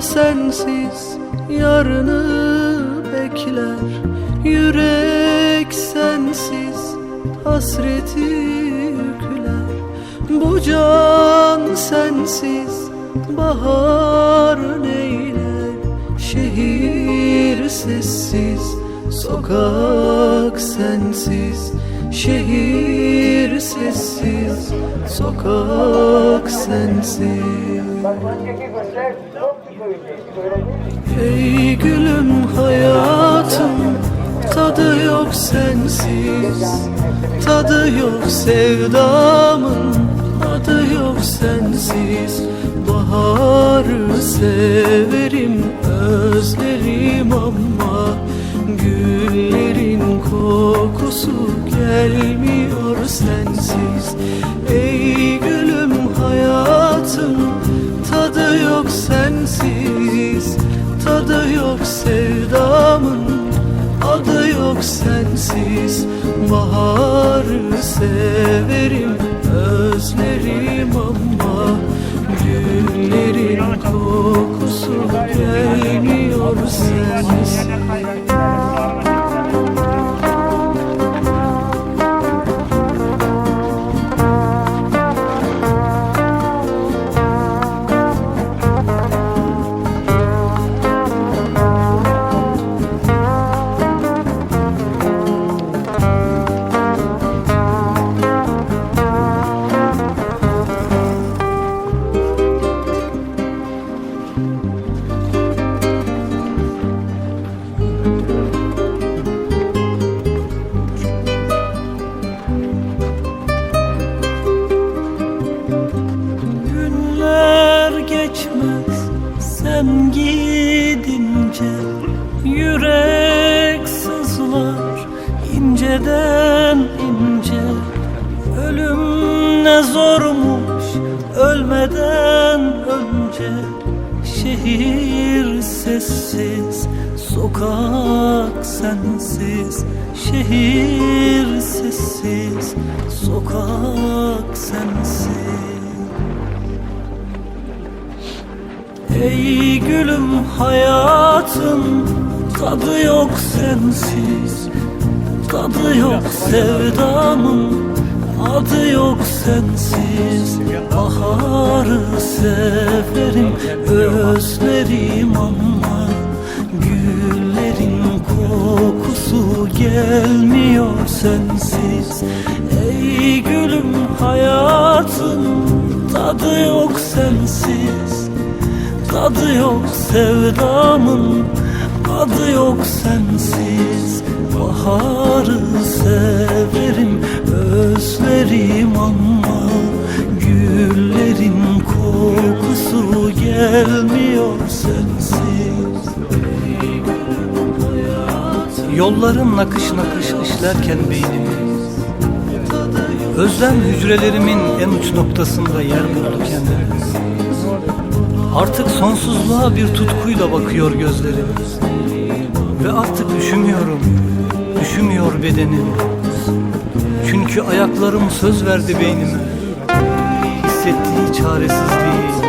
sensiz yarını bekler. Yürek sensiz hasreti yükler. Bu can sensiz bahar neyler Şehir sessiz sokak sensiz Şehir sessiz. Sokak sensiz. Ey gülüm hayatım Tadı yok sensiz. Tadı yok sevdamın Adı yok sensiz. Baharı severim Özlerim ama kokusu gelmiyor sensiz. Ey gülüm hayatım Tadı yok sensiz. Tadı yok sevdamın Adı yok sensiz. Baharı severim Özlerim ama Güllerin kokusu gelmiyor sensiz gidince Yürek sızlar inceden ince. Ölüm ne zormuş ölmeden önce. Şehir sessiz, sokak sensiz. Şehir sessiz, sokak sensiz Ey gülüm hayatım tadı yok sensiz. Tadı yok sevdamın adı yok sensiz. Baharı severim özlerim ama Güllerin kokusu gelmiyor sensiz. Ey gülüm hayatım tadı yok sensiz Tadı yok sevdamın Adı yok sensiz. Baharı severim Özlerim ama Güllerin kokusu gelmiyor sensiz. Yolların nakış nakış işlerken beynimi. Özlem hücrelerimin en uç noktasında yer buldu kendimi Artık sonsuzluğa bir tutkuyla bakıyor gözlerim. Ve artık üşümüyorum, üşümüyor bedenim. Çünkü ayaklarım söz verdi beynime. Hissettiği çaresizliği